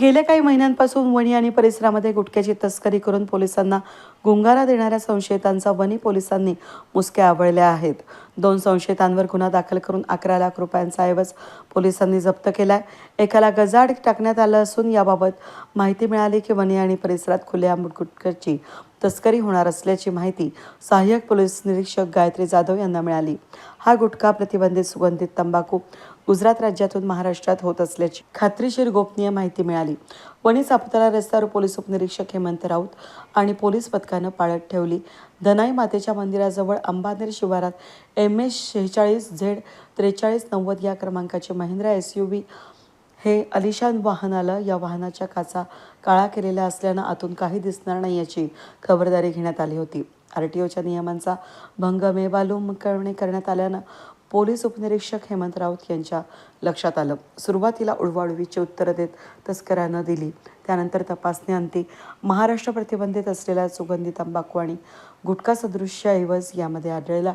गेल्या काही महिन्यांपासून वणी आणि परिसरामध्ये गुटख्याची तस्करी करून पोलिसांना गुंगारा देणाऱ्या संशयितांचा वणी पोलिसांनी मुसक्या आवळल्या आहेत. दोन संशयितांवर गुन्हा दाखल करून अकरा लाख रुपयांचा ऐवज पोलिसांनी जप्त केला आहे एकाला गजाड टाकण्यात आलं असून याबाबत माहिती मिळाली की वणी आणि परिसरात खुल्या गुटकरची तस्करी होणार असल्याची माहिती सहाय्यक पोलीस निरीक्षक गायत्री जाधव यांना मिळाली. हा गुटखा प्रतिबंधित सुगंधित तंबाखू गुजरात राज्यातून महाराष्ट्रात होत असल्याची खात्रीशीर गोपनीय माहिती मिळाली. वणी सापुतारा रस्त्यावर पोलीस उपनिरीक्षक हेमंत राऊत आणि पोलीस पथकानं पाळत ठेवली. धनाई मातेच्या मंदिराजवळ अंबानेर शिवारात एम एस शेहेचाळीस झेड त्रेचाळीस नव्वद या क्रमांकाचे महिंद्रा एस यू व्ही हे अलिशान वाहन आलं या वाहनाच्या काचा काळा केलेल्या असल्यानं आतून काही दिसणार नाही याची खबरदारी घेण्यात आली होती. आर टी ओच्या नियमांचा भंग मेबालूम करणे करण्यात आल्यानं पोलीस उपनिरीक्षक हेमंत राऊत यांच्या लक्षात आलं. सुरुवातीला उडवाउडवीची उत्तरं देत तस्करानं दिली. त्यानंतर तपासणीअंती महाराष्ट्र प्रतिबंधित असलेला सुगंधी तंबाखू आणि गुटखा सदृश्य ऐवज यामध्ये आढळला.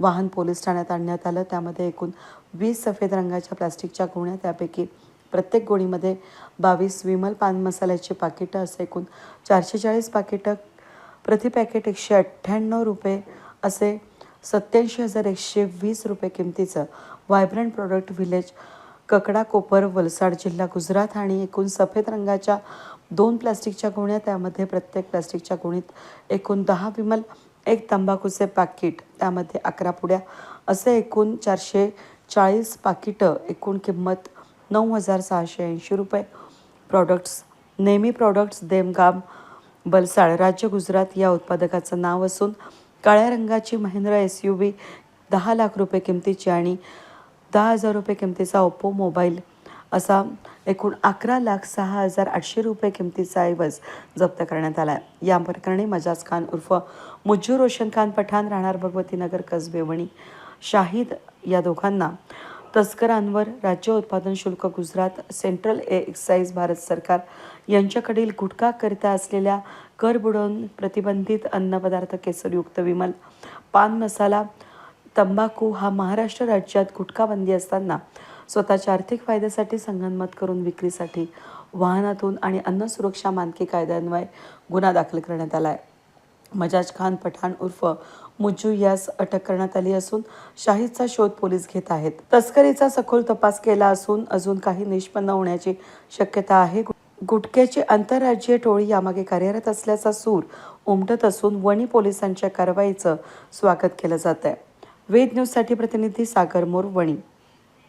वाहन पोलीस ठाण्यात आणण्यात आलं. त्यामध्ये एकूण वीस सफेद रंगाच्या प्लास्टिकच्या गोण्या त्यापैकी प्रत्येक गोणीमध्ये बावीस विमल पान मसाल्याची पाकिटं असं एकूण चारशे चाळीस पाकिटं. प्रति पॅकेट एकशे अठ्ठ्याण्णव रुपये असे सत्याऐंशी हजार एकशे वीस रुपये किमतीचं vibrant product village Kakda Kopar Valsad जिल्हा गुजरात आणि एकूण सफेद रंगाच्या दोन प्लास्टिकच्या गुण्या त्यामध्ये प्रत्येक प्लास्टिकच्या गुणीत एकूण दहा विमल एक तंबाखूचे पाकिट त्यामध्ये अकरा पुड्या असे एकूण चारशे चाळीस पाकिटं एकूण किंमत नऊ हजार सहाशे ऐंशी रुपये. प्रॉडक्ट्स नेहमी प्रॉडक्ट्स देमगाम बलसाड राज्य गुजरात या उत्पादकाचं नाव असून काळ्या रंगाची महिंद्रा एस यू व्ही दहा लाख रुपये किमतीची आणि दहा हजार रुपये किमतीचा ओप्पो मोबाईल असा एकूण अकरा लाख सहा हजार आठशे रुपये किमतीचा ऐवज जप्त करण्यात आला आहे. या प्रकरणी मजाज खान उर्फ मुज्जू रोशन खान पठाण राहणार भगवतीनगर नगर कसबेवणी. शाहिद या दोघांना तस्करांवर राज्य उत्पादन शुल्क गुजरात सेंट्रल ए एक्साईज भारत सरकार यांच्याकडील गुटखाकरिता असलेल्या कर बुडवून प्रतिबंधित अन्नपदार्थ केसरयुक्त विमल. पान मसाला तंबाखू हा महाराष्ट्र राज्यात गुटखाबंदी असताना स्वतःच्या आर्थिक फायद्यासाठी संगनमत करून विक्रीसाठी वाहनातून आणि अन्न सुरक्षा मानकी कायद्यान्वये गुन्हा दाखल करण्यात आला आहे मजाज खान पठाण उर्फ मुज्जू यास अटक करण्यात आली असून शाहीदचा शोध पोलीस घेत आहेत. तस्करीचा सखोल तपास केला असून अजून काही निष्पन्न होण्याची शक्यता आहे. गुटख्याची आंतरराज्यीय टोळी यामागे कार्यरत असल्याचा सूर उमटत असून वणी पोलिसांच्या कारवाईचं स्वागत केलं जात आहे वेद न्यूजसाठी प्रतिनिधी सागर मोर वणी.